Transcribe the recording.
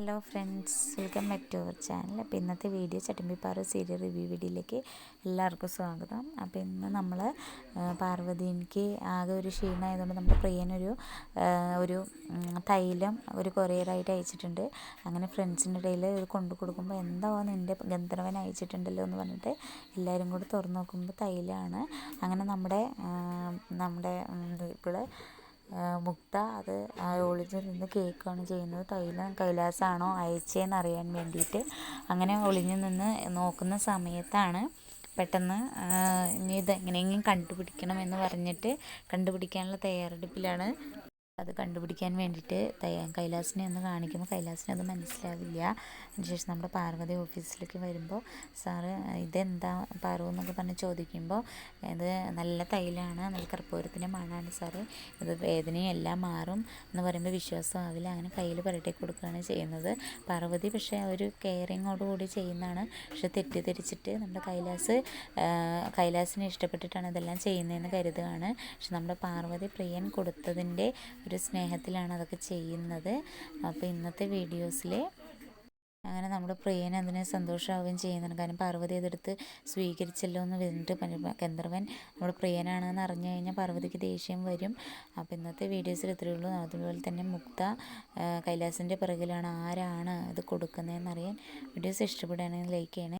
Hello friends welcome back to our channel അപ്പോൾ ഇന്നത്തെ video ചട്ടമ്പിപ്പാറ serial review വീഡിയോയിലേക്ക് എല്ലാവർക്കും സ്വാഗതം. അപ്പോൾ ഇന്ന് നമ്മൾ പാർവതിക്ക് ആകെ ഒരു ക്ഷീണമായതുകൊണ്ട് നമ്മുടെ പ്രിയനൊരു ഒരു തൈലം ഒരു കൊറിയറായിട്ട് അയച്ചിട്ടുണ്ട്. അങ്ങനെ ഫ്രണ്ട്സിന്റെ ഇടയിൽ ഇത് കൊണ്ടു കൊടുക്കുമ്പോൾ എന്താ നിന്റെ ഗന്ധർവൻ അയച്ചിട്ടുണ്ടല്ലോ എന്ന് പറഞ്ഞിട്ട് എല്ലാവരും കൂടി തുറന്നു നോക്കുമ്പോൾ തൈലമാണ് അങ്ങനെ നമ്മുടെ നമ്മുടെ ഇപ്പോൾ മുക്ത അത് ഒളിഞ്ഞ് നിന്ന് കേൾക്കുകയാണ് ചെയ്യുന്നത്. തൈലം കൈലാസാണോ അയച്ചതെന്ന് അറിയാൻ വേണ്ടിയിട്ട്. അങ്ങനെ ഒളിഞ്ഞ് നിന്ന് നോക്കുന്ന സമയത്താണ് പെട്ടെന്ന് ഇനി ഇത് എങ്ങനെയെങ്കിലും കണ്ടുപിടിക്കണം എന്ന് പറഞ്ഞിട്ട് കണ്ടുപിടിക്കാനുള്ള തയ്യാറെടുപ്പിലാണ് അത് കണ്ടുപിടിക്കാൻ വേണ്ടിയിട്ട് കൈലാസിനെ ഒന്ന് കാണിക്കുമ്പോൾ കൈലാസിനെ അത് മനസ്സിലാവില്ല. അതിനുശേഷം നമ്മുടെ പാർവതി ഓഫീസിലേക്ക് വരുമ്പോൾ സാറ് ഇതെന്താ പാറു എന്നൊക്കെ പറഞ്ഞ് ചോദിക്കുമ്പോൾ ഇത് നല്ല തൈലാണ് നല്ല കർപ്പൂരത്തിന്റെ മണമാണ് സാറ്. ഇത് വേദനയും എല്ലാം മാറും എന്ന് പറയുമ്പോൾ വിശ്വാസമാവില്ല അങ്ങനെ കയ്യിൽ പുരട്ടി കൊടുക്കുകയാണ് ചെയ്യുന്നത്. പാർവതി പക്ഷേ ഒരു കെയറിങ്ങോടുകൂടി ചെയ്യുന്നതാണ്. പക്ഷെ തെറ്റിദ്ധരിച്ചിട്ട് നമ്മുടെ കൈലാസ് കൈലാസിനെ ഇഷ്ടപ്പെട്ടിട്ടാണ് ഇതെല്ലാം ചെയ്യുന്നതെന്ന് കരുതുകയാണ്. പക്ഷെ നമ്മുടെ പാർവതി പ്രിയൻ കൊടുത്തതിന്റെ ഒരു സ്നേഹത്തിലാണ് അതൊക്കെ ചെയ്യുന്നത്. അപ്പോൾ ഇന്നത്തെ വീഡിയോസിൽ അങ്ങനെ നമ്മുടെ പ്രിയൻ അതിനെ സന്തോഷമാവുകയും ചെയ്യുന്നുണ്ട്. കാരണം പാർവതി അതെടുത്ത് സ്വീകരിച്ചല്ലോ എന്ന് പറഞ്ഞിട്ട് ഗന്ധർവൻ നമ്മുടെ പ്രിയനാണെന്ന് അറിഞ്ഞു കഴിഞ്ഞാൽ പാർവതിക്ക് ദേഷ്യം വരും. അപ്പോൾ ഇന്നത്തെ വീഡിയോസിൽ ഇത്രയേ ഉള്ളൂ. അതുപോലെ തന്നെ മുക്ത കൈലാസിന്റെ പിറകിലാണ് ആരാണ് അത് കൊടുക്കുന്നതെന്ന് അറിയാൻ. വീഡിയോസ് ഇഷ്ടപ്പെടുകയാണെങ്കിൽ ലൈക്ക് ചെയ്യണേ.